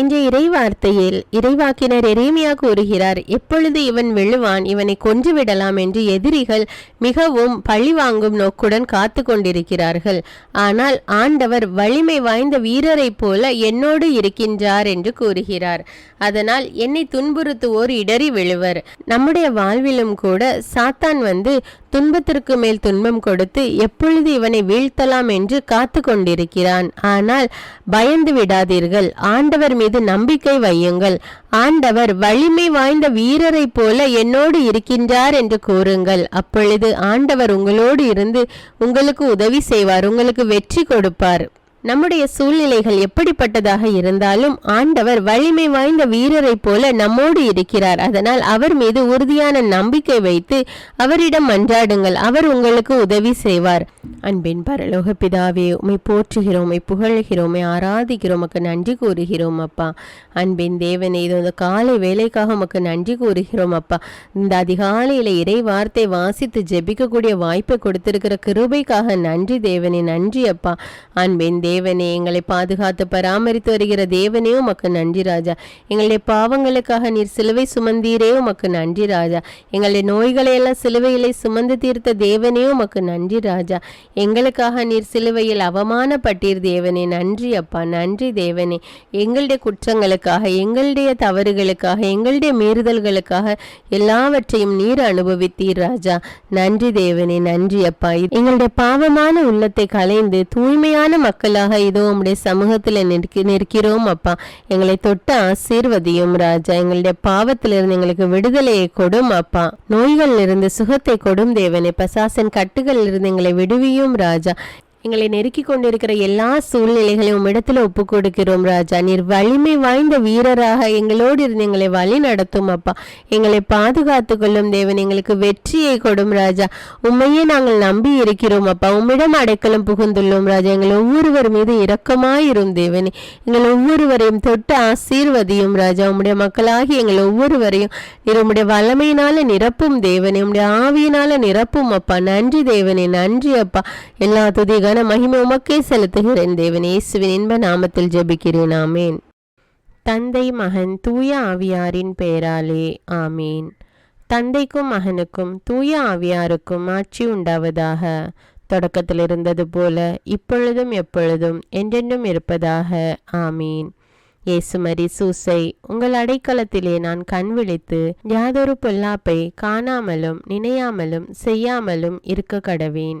இன்றைய இறைவார்த்தையில் இறைவாக்கினர் எரேமியா கூறுகிறார் எப்பொழுது இவன் விழுவான் இவனை கொன்றுவிடலாம் என்று எதிரிகள் மிகவும் பழிவாங்கும் நோக்குடன் காத்து கொண்டிருக்கிறார்கள். ஆனால் ஆண்டவர் வலிமை வாய்ந்த வீரரைப் போல என்னோடு இருக்கின்றார் என்று கூறுகிறார். அதனால் என்னை துன்புறுத்துவோர் இடறி விழுவர். நம்முடைய வாழ்விலும் கூட சாத்தான் வந்து துன்பத்திற்கு மேல் துன்பம் கொடுத்து எப்பொழுது இவனை வீழ்த்தலாம் என்று காத்து கொண்டிருக்கிறான். ஆனால் பயந்து விடாதீர்கள். ஆண்டவர் மீது நம்பிக்கை வையுங்கள். ஆண்டவர் வலிமை வாய்ந்த வீரரைப் போல என்னோடு இருக்கின்றார் என்று கூறுங்கள். அப்பொழுது ஆண்டவர் உங்களோடு இருந்து உங்களுக்கு உதவி செய்வார் உங்களுக்கு வெற்றி கொடுப்பார். நம்முடைய சூழ்நிலைகள் எப்படிப்பட்டதாக இருந்தாலும் ஆண்டவர் வலிமை வாய்ந்த வீரரைப் போல நம்மோடு இருக்கிறார். அதனால் அவர் மீது உறுதியான நம்பிக்கை வைத்து அவரிடம் மன்றாடுங்கள் அவர் உங்களுக்கு உதவி செய்வார். அன்பின் பரலோக பிதாவே உமை போற்றுகிறோம் உமை புகழ்கிறோம் உமை ஆராதிக்கிறோம். உமக்கு நன்றி கூறுகிறோம் அப்பா. அன்பின் தேவனே இது இந்த காலை வேலைக்காக உமக்கு நன்றி கூறுகிறோம் அப்பா. இந்த அதிகாலையில இறை வார்த்தை வாசித்து ஜெபிக்கக்கூடிய வாய்ப்பை கொடுத்திருக்கிற கிருபைக்காக நன்றி தேவனே நன்றி அப்பா. அன்பின் தேவனே எங்களை பாதுகாத்து பராமரித்து வருகிற தேவனே உமக்கு நன்றி ராஜா. எங்களுடைய பாவங்களுக்காக நீர் சிலுவை சுமந்தீரே உமக்கு நன்றி ராஜா. எங்களுடைய நோய்களை எல்லாம் சிலுவையிலே சுமந்து தீர்த்த தேவனே உமக்கு நன்றி ராஜா. எங்களுக்காக நீர் சிலுவையில் அவமானப்பட்டீர் தேவனே. நன்றி அப்பா நன்றி தேவனே. எங்களுடைய குற்றங்களுக்காக எங்களுடைய தவறுகளுக்காக எங்களுடைய மீறுதல்களுக்காக எல்லாவற்றையும் நீர் அனுபவித்தீர் ராஜா. நன்றி தேவனே நன்றி அப்பா. எங்களுடைய பாவமான உள்ளத்தை கலைந்து தூய்மையான மக்களாக இதோ உம்முடைய சமூகத்தில் நிற்க நிற்கிறோம் அப்பா. எங்களை தொட்டு ஆசீர்வதியும் ராஜா. எங்களுடைய பாவத்திலிருந்து எங்களுக்கு விடுதலையை கொடும் அப்பா. நோய்களிலிருந்து சுகத்தை கொடும் தேவனே. பசாசன் கட்டுகளிலிருந்து எங்களை விடுவியும் ராஜா. எங்களை நெருக்கி கொண்டிருக்கிற எல்லா சூழ்நிலைகளையும் உம்மிடத்தில் ஒப்பு கொடுக்கிறோம் ராஜா. நீர் வலிமை வாய்ந்த வீரராக எங்களோடு இருந்து எங்களை வழி நடத்தும் அப்பா. எங்களை பாதுகாத்து கொள்ளும் தேவன் எங்களுக்கு வெற்றியை கொடும் ராஜா. உண்மையே நாங்கள் நம்பி இருக்கிறோம் அப்பா. உம்மிடம் அடைக்கலம் புகுந்துள்ளோம் ராஜா. எங்கள் ஒவ்வொருவர் மீது இரக்கமாயிரும் தேவனே. எங்கள் ஒவ்வொருவரையும் தொட்டு ஆசீர்வதியும் ராஜா. உம்முடைய மக்களாகி எங்கள் ஒவ்வொருவரையும் நீர் உம்முடைய வல்லமையினால நிரப்பும் தேவனே. உம்முடைய ஆவியினால நிரப்பும் அப்பா. நன்றி தேவனே. நன்றி அப்பா. எல்லா துதிகான மகிமை உமக்கே செலுத்துகிறேன். தேவன் இயேசுவின் இன்ப நாமத்தில் ஜெபிக்கிறேன். ஆமேன். தந்தை மகன் தூய ஆவியாரின் பெயராலே. ஆமீன். தந்தைக்கும் மகனுக்கும் தூய ஆவியாருக்கும் ஆட்சி உண்டாவதாக. தொடக்கத்தில் இருந்தது போல இப்பொழுதும் எப்பொழுதும் என்றென்றும் இருப்பதாக. ஆமீன். இயேசுமரி சூசை உங்கள் அடைக்கலத்திலே நான் கண் விழித்து யாதொரு பொல்லாப்பை காணாமலும் நினையாமலும் செய்யாமலும் இருக்க கடவேன்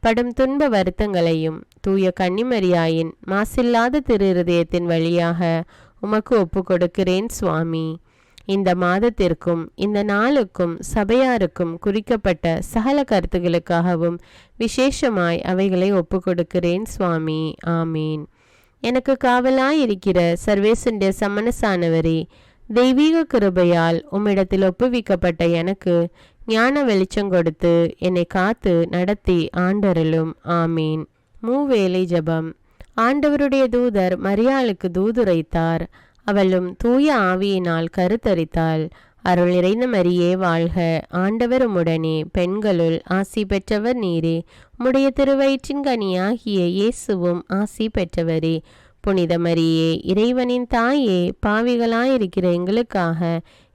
படும் துன்ப வருத்தங்களையும் தூய கன்னிமரியாயின் மாசில்லாத திரு வழியாக உமக்கு ஒப்பு கொடுக்கிறேன் சுவாமி. இந்த மாதத்திற்கும் இந்த நாளுக்கும் சபையாருக்கும் குறிக்கப்பட்ட சகல கருத்துகளுக்காகவும் விசேஷமாய் அவைகளை ஒப்பு கொடுக்கிறேன் சுவாமி. ஆமீன். எனக்கு காவலாயிருக்கிற சர்வேசுண்டிய சமணசானவரே தெய்வீக கிருபையால் உம்மிடத்தில் ஒப்புவிக்கப்பட்ட எனக்கு ஞான வெளிச்சம் கொடுத்து என்னை காத்து நடத்தி ஆண்டருளும். ஆமீன். மூவேலை ஜபம். ஆண்டவருடைய தூதர் மரியாளுக்கு தூதுரைத்தார். அவளும் தூய ஆவியினால் கருத்தரித்தாள். அருள் நிறைந்த மரியே வாழ்க. ஆண்டவர் உடனே பெண்களுள் ஆசி பெற்றவர் நீரே. முடைய திருவயிற்றின் கனியாகிய இயேசுவும் ஆசி பெற்றவரே. புனித மரியே இறைவனின் தாயே பாவிகளாயிருக்கிற எங்களுக்காக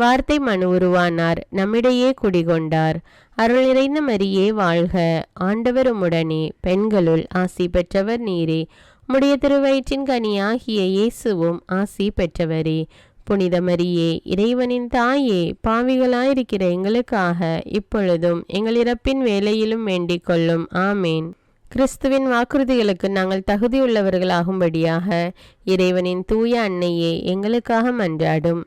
வார்த்தை மனு உருவானார். நம்மிடையே குடிகொண்டார். அருள் நிறைந்த மரியே வாழ்க. ஆண்டவர் உம்முடனே பெண்களுள் ஆசி பெற்றவர் நீரே. உம்முடைய திருவயிற்றின் கனியாகிய இயேசுவும் ஆசி பெற்றவரே. புனித மரியே இறைவனின் தாயே பாவிகளாயிருக்கிற எங்களுக்காக இப்பொழுதும் எங்கள் இறப்பின் வேலையிலும் வேண்டிக் கொள்ளும். ஆமேன். கிறிஸ்துவின் வாக்குறுதிகளுக்கு நாங்கள் தகுதியுள்ளவர்களாகும்படியாக இறைவனின் தூய அன்னையே எங்களுக்காக மன்றாடும்.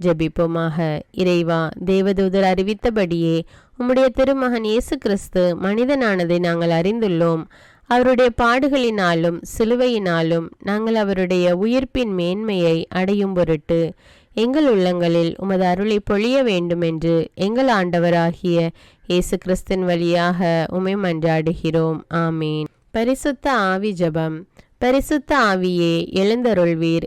ஜெபிப்போமாக. இறைவா தேவதூதர் அறிவித்தபடியே உம்முடைய திருமகன் இயேசு கிறிஸ்து மனிதனானதை நாங்கள் அறிந்துள்ளோம். அவருடைய பாடுகளினாலும் சிலுவையினாலும் நாங்கள் அவருடைய உயிர்ப்பின் மேன்மையை அடையும் பொருட்டு எங்கள் உள்ளங்களில் உமது அருளை பொழிய வேண்டுமென்று எங்கள் ஆண்டவராகிய இயேசு கிறிஸ்தின் வழியாக உமை மன்றாடுகிறோம். ஆமீன். பரிசுத்த ஆவி ஜபம். பரிசுத்த ஆவியே எழுந்தருள்வீர்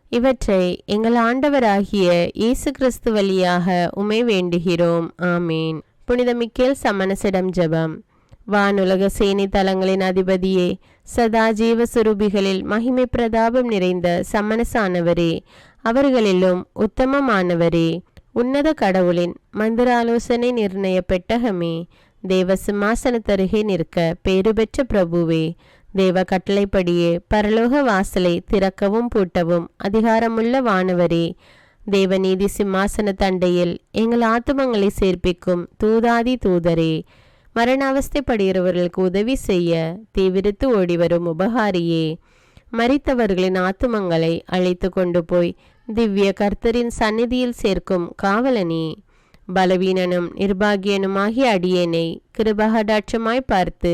இவற்றை எங்கள் ஆண்டவராகிய இயேசு கிறிஸ்து வழியாக உமை வேண்டுகிறோம். ஆமீன். புனித மிக்கேல் சமணசிடம் ஜெபம். வானுலக சேனை தலங்களின் அதிபதியே சதா ஜீவசுரூபிகளில் மகிமை பிரதாபம் நிறைந்த சமணசானவரே அவர்களிலும் உத்தமமானவரே உன்னத கடவுளின் மந்திராலோசனை நிர்ணய பெட்டகமே தேவ சிம்மாசனத்தருகே நிற்க பேறு பெற்ற பிரபுவே தேவ கட்டளைப்படியே பரலோக வாசலை திறக்கவும் பூட்டவும் அதிகாரமுள்ள வானவரே தேவநீதி சிம்மாசன தண்டையில் எங்கள் ஆத்துமங்களை சேர்ப்பிக்கும் தூதாதி தூதரே மரணாவஸ்தைப்படுகிறவர்களுக்கு உதவி செய்ய தீவிரித்து ஓடிவரும் உபகாரியே மறித்தவர்களின் ஆத்துமங்களை அழைத்து கொண்டு போய் திவ்ய கர்த்தரின் சந்நிதியில் சேர்க்கும் காவலனே பலவீனனும் நிர்பாகியனுமாகிய அடியேனை கிருபகடாட்சமாய் பார்த்து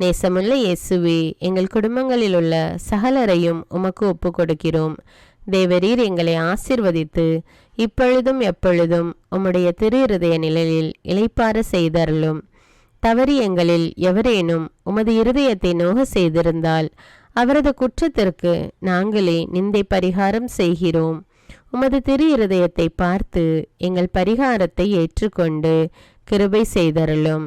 நேசமுள்ள இயேசுவே எங்கள் குடும்பங்களில் உள்ள சகலரையும் உமக்கு ஒப்பு கொடுக்கிறோம் தேவரீர் எங்களை ஆசிர்வதித்து இப்பொழுதும் எப்பொழுதும் உம்முடைய திரு இருதய நிழலில் இளைப்பார செய்தருளும். தவறி எங்களில் எவரேனும் உமது இருதயத்தை நோக செய்திருந்தால் அவரது குற்றத்திற்கு நாங்களே நிந்தை பரிகாரம் செய்கிறோம். உமது திரு இருதயத்தை பார்த்து எங்கள் பரிகாரத்தை ஏற்றுக்கொண்டு கிருபை செய்தருளும்.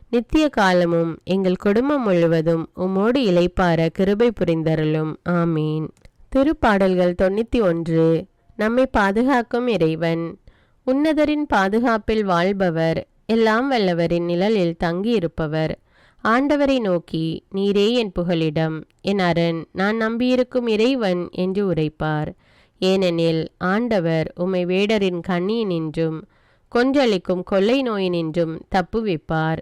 நித்திய காலமும் எங்கள் குடும்பம் முழுவதும் உம்மோடு இளைப்பார கிருபை புரிந்தருளும். ஆமீன். திருப்பாடல்கள் தொண்ணூற்றி ஒன்று நம்மை பாதுகாக்கும் இறைவன். உன்னதரின் பாதுகாப்பில் வாழ்பவர் எல்லாம் வல்லவரின் நிழலில் தங்கியிருப்பவர். ஆண்டவரை நோக்கி நீரே என் புகலிடம். என் அரண் நான் நம்பியிருக்கும் இறைவன் என்று உரைப்பார். ஏனெனில் ஆண்டவர் உம்மை வேடரின் கண்ணியினின்றும் கொன்றளிக்கும் கொள்ளை நோயினின்றும் தப்புவிப்பார்.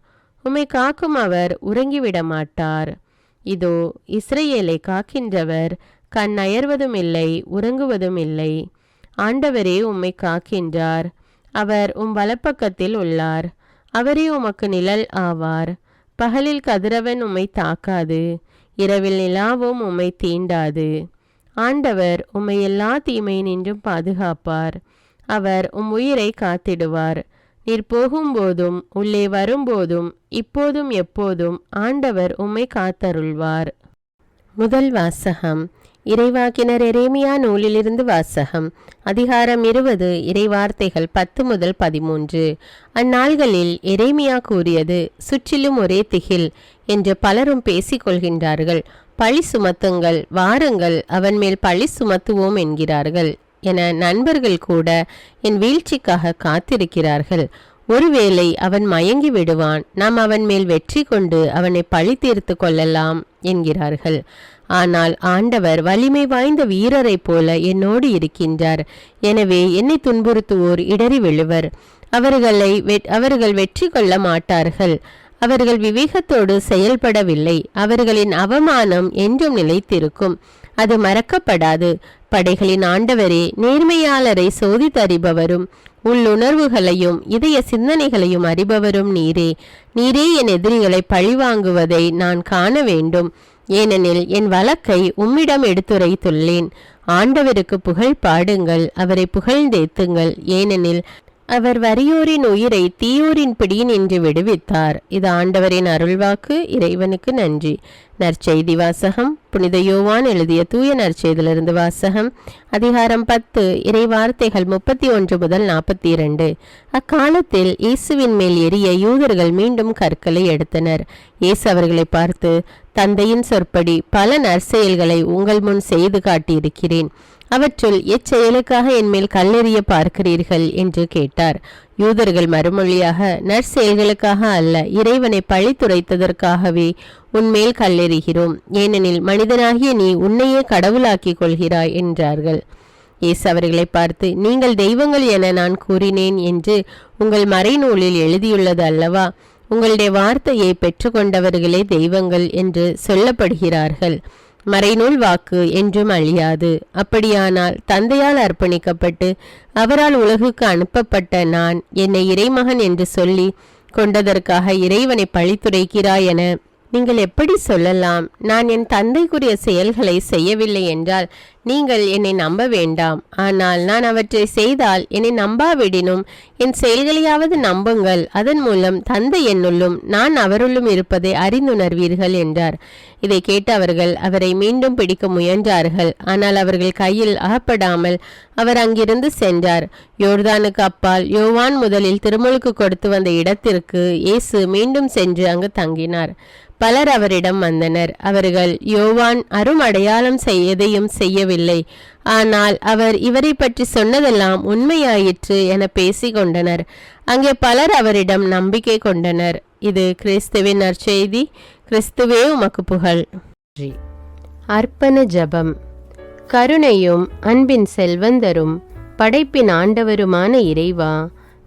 உம்மை காக்கும் அவர் உறங்கிவிட மாட்டார் இதோ இஸ்ரேலை காக்கின்றவர் கண் அயர்வதும் இல்லை உறங்குவதும் இல்லை. ஆண்டவரே உம்மை காக்கின்றார். அவர் உம் வலப்பக்கத்தில் உள்ளார். அவரே உமக்கு நிழல் ஆவார். பகலில் கதிரவன் உம்மை தாக்காது. இரவில் நிலாவும் உம்மை தீண்டாது. ஆண்டவர் உம்மை எல்லா தீமையினின்றும் நின்றும் பாதுகாப்பார். அவர் உம் உயிரை காத்திடுவார். நீர் போகும்போதும் உள்ளே வரும்போதும் இப்போதும் எப்போதும் ஆண்டவர் உம்மை காத்தருள்வார். முதல் வாசகம். இறைவாக்கினர் எரேமியா நூலிலிருந்து வாசகம். அதிகாரம் இருபது இறைவார்த்தைகள் பத்து முதல் பதிமூன்று. அந்நாள்களில் எரேமியா கூறியது சுற்றிலும் ஒரே திகில் என்று பலரும் பேசிக்கொள்கின்றார்கள் பழி சுமத்துங்கள் வாருங்கள் அவன் மேல் பழி சுமத்துவோம் என்கிறார்கள். என நண்பர்கள் கூட என் வீழ்ச்சிக்காக காத்திருக்கிறார்கள். ஒருவேளை அவன் மயங்கி விடுவான் நாம் அவன் மேல் வெற்றி கொண்டு அவனை பழி தீர்த்து கொள்ளலாம் என்கிறார்கள். ஆனால் ஆண்டவர் வலிமை வாய்ந்த வீரரைப் போல என்னோடு இருக்கின்றார். எனவே என்னை துன்புறுத்துவோர் இடறி விழுவர். அவர்களை அவர்கள் வெற்றி கொள்ள மாட்டார்கள். அவர்கள் விவேகத்தோடு செயல்படவில்லை. அவர்களின் அவமானம் என்றும் நிலைத்திருக்கும். அது மறக்கப்படாது. படைகளின் ஆண்டவரே நேர்மையாளரை சோதித்தறிபவரும் உள்ளுணர்வுகளையும் இதய சிந்தனைகளையும் அறிபவரும் நீரே. நீரே என் எதிரிகளை பழிவாங்குவதை நான் காண வேண்டும். ஏனெனில் என் வழக்கை உம்மிடம் எடுத்துரைத்துள்ளேன். ஆண்டவருக்கு புகழ் பாடுங்கள் அவரை புகழ்ந்தேத்துங்கள். ஏனெனில் அவர் வறியோரின் உயிரை தீயோரின் பிடியின் என்று விடுவித்தார். இது ஆண்டவரின் அருள்வாக்கு இறைவனுக்கு நன்றி. நற்செய்தி வாசகம் புனித யோவான் எழுதிய தூய நற்செய்திலிருந்து வாசகம் அதிகாரம் பத்து இறை வார்த்தைகள் முப்பத்தி ஒன்று முதல் நாற்பத்தி இரண்டு. அக்காலத்தில் இயேசுவின் மேல் எரிய யூதர்கள் மீண்டும் கற்களை எடுத்தனர். இயேசு அவர்களை பார்த்து தந்தையின் சொற்படி பல நற்செயல்களை உங்கள் முன் செய்து காட்டியிருக்கிறேன். அவற்றுள் எச்செயலுக்காக என்மேல் கல்லெறிய பார்க்கிறீர்கள் என்று கேட்டார். யூதர்கள் மறுமொழியாக நற்செயல்களுக்காக அல்ல இறைவனை பழித்துரைத்ததற்காகவே உன்மேல் கல்லெறிகிறோம். ஏனெனில் மனிதனாகிய நீ உன்னையே கடவுளாக்கிக் கொள்கிறாய் என்றார்கள். இயேசு அவர்களை பார்த்து நீங்கள் தெய்வங்கள் என நான் கூறினேன் என்று உங்கள் மறைநூலில் எழுதியுள்ளது அல்லவா? உங்களுடைய வார்த்தையை பெற்றுக்கொண்டவர்களே தெய்வங்கள் என்று சொல்லப்படுகிறார்கள். மறைநூல் வாக்கு என்றும் அழியாது. அப்படியானால் தந்தையால் அர்ப்பணிக்கப்பட்டு அவரால் உலகுக்கு அனுப்பப்பட்ட நான் என்னை இறைமகன் என்று சொல்லி கொண்டதற்காக இறைவனை பழித்துரைக்கிறாய் என நீங்கள் எப்படி சொல்லலாம்? நான் என் தந்தைக்குரிய செயல்களை செய்யவில்லை என்றால் நீங்கள் என்னை நம்ப வேண்டாம். ஆனால் நான் அவற்றை செய்தால் என்னை நம்பாவிடினும் என் செயல்களையாவது நம்புங்கள். அதன் மூலம் தந்தை என்னுள்ளும் நான் அவருள்ளும் இருப்பதை அறிந்துணர்வீர்கள் என்றார். இதை கேட்டு அவர்கள் அவரை மீண்டும் பிடிக்க முயன்றார்கள். ஆனால் அவர்கள் கையில் அகப்படாமல் அவர் அங்கிருந்து சென்றார். யோர்தானுக்கு அப்பால் யோவான் முதலில் திருமுழுக்கு கொடுத்து வந்த இடத்திற்கு இயேசு மீண்டும் சென்று அங்கு தங்கினார். பலர் அவரிடம் வந்தனர். அவர்கள் யோவான் அரும் அடையாளம் செய்யதையும் செய்யவில்லை. ஆனால் அவர் இவரை பற்றி சொன்னதெல்லாம் உண்மையாயிற்று என பேசிக்கொண்டனர். அங்கே பலர் அவரிடம் நம்பிக்கை கொண்டனர். இது கிறிஸ்துவின் நற்செய்தி. கிறிஸ்துவே உமக்கு புகழ். அர்ப்பண ஜபம். கருணையும் அன்பின் செல்வந்தரும் படைப்பின் ஆண்டவருமான இறைவா